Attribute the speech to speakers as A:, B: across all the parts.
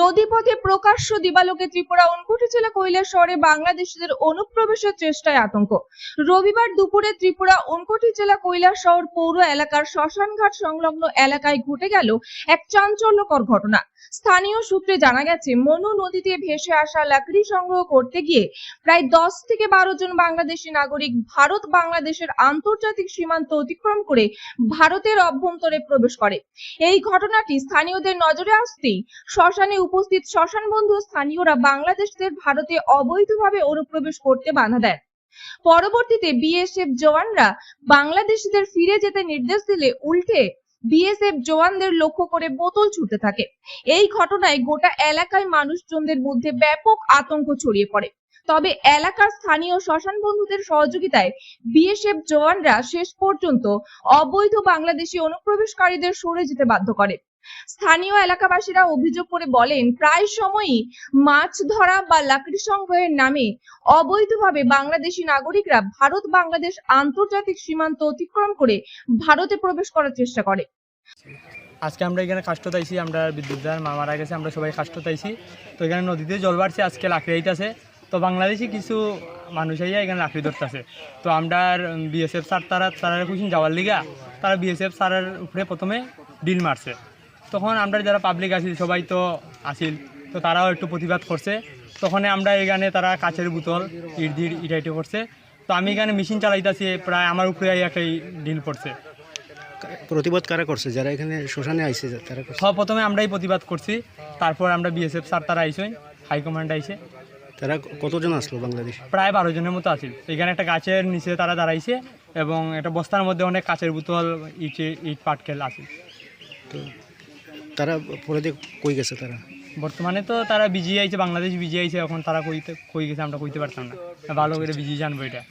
A: নদীপথে প্রকাশ্য দিবালোকে ত্রিপুরা উনকোটি জেলা কৈলাস শহরে বাংলাদেশিদের অনুপ্রবেশের চেষ্টায় আতঙ্ক। রবিবার দুপুরে ত্রিপুরা উনকোটি জেলা কৈলাস শহর পৌর এলাকার শ্মশানঘাট সংলগ্ন এলাকায় ঘটে গেল এক চাঞ্চল্যকর ঘটনা। স্থানীয় সূত্রে জানা গেছে, মনু নদীতে ভেসে আসা লাকড়ি সংগ্রহ করতে গিয়ে প্রায় দশ থেকে বারো জন বাংলাদেশি নাগরিক ভারত বাংলাদেশের আন্তর্জাতিক সীমান্ত অতিক্রম করে ভারতের অভ্যন্তরে প্রবেশ করে। এই ঘটনাটি স্থানীয়দের নজরে আসতেই শ্মশানে উপস্থিত শ্মশান বন্ধু স্থানীয়রা বাংলাদেশদের ভারতে অবৈধভাবে অনুপ্রবেশ করতে বাধা দেন। পরবর্তীতে বিএসএফ জওয়ানরা বাংলাদেশিদের ফিরে যেতে নির্দেশ দিলে উল্টে বিএসএফ জওয়ানদের লক্ষ্য করে বোতল ছুটতে থাকে। এই ঘটনায় গোটা এলাকায় মানুষজনদের মধ্যে ব্যাপক আতঙ্ক ছড়িয়ে পড়ে। তবে এলাকার স্থানীয় শ্মশান বন্ধুদের সহযোগিতায় বিএসএফ জওয়ানরা শেষ পর্যন্ত অবৈধ বাংলাদেশি অনুপ্রবেশকারীদের সরে যেতে বাধ্য করে। স্থানীয় এলাকাবাসীরা অভিযোগ করে বলেন, প্রায় সময়ই মাছ ধরা বা লাকড়ি সংগ্রহের নামে অবৈধভাবে বাংলাদেশি নাগরিকরা ভারত বাংলাদেশ আন্তর্জাতিক সীমান্ত অতিক্রম করে ভারতে প্রবেশ করার চেষ্টা করে।
B: আজকে আমরা এখানে কাষ্ট তাইছি, আমরা বিদ্যুৎ দার মা গেছে, আমরা সবাই কাষ্ট তাইছি। তো এখানে নদীতে জল বাড়ছে, আজকে লাকড়ি আইতাছে। তো বাংলাদেশি কিছু মানুষ আইয়া এখানে লাকড়ি ধরতেছে। তো আমরা বিএসএফ স্যার তারা তারা কুইন যাওয়ার লিগা তারা বিএসএফ স্যারের উপরে প্রথমে ডিল মারছে। তখন আমরা যারা পাবলিক আছি সবাই তো আসিল তো তারাও একটু প্রতিবাদ করছে। তখন আমরা এখানে তারা কাচের বোতল ইট দিয়ে ইটা ইটা করছে। তো আমি এখানে মেশিন চালাইতেছি প্রায় আমার উপরে একটাই ডিল পড়ছে
C: প্রতিবাদ কারা করছে? যারা এখানে শ্মশানে আইছে তারা
B: সব প্রথমে আমরাই প্রতিবাদ করছি। তারপর আমরা বিএসএফ স্যার তারা আইসেন হাইকমান্ড আইসে।
C: তারা কতজন আসলো বাংলাদেশ?
B: প্রায় বারো জনের মতো আছিল এখানে একটা গাছের নিচে তারা দাঁড়াইছে এবং একটা বস্তার মধ্যে অনেক কাচের বোতল ইট ইট পাটকেল আছে।
C: তো তারা পরে দিয়ে কই গেছে তারা?
B: বর্তমানে তো তারা বিজি আইছে বাংলাদেশ বিজি আইছে এখন তারা কইতে কই গেছে আমরা কইতে পারতাম না। ভালো করে বিজি জানব এটা।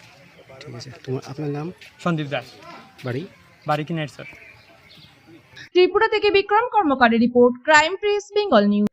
C: ঠিক আছে। তোমার আপনার নাম?
B: সন্দীপ দাস।
C: বাড়ি?
B: বাড়ি কিনার স্যার
A: ত্রিপুরা থেকে Bikram কর্মকারের report crime press Bengal news.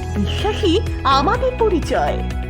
D: বিশ্বাসী আমাদের পরিচয়।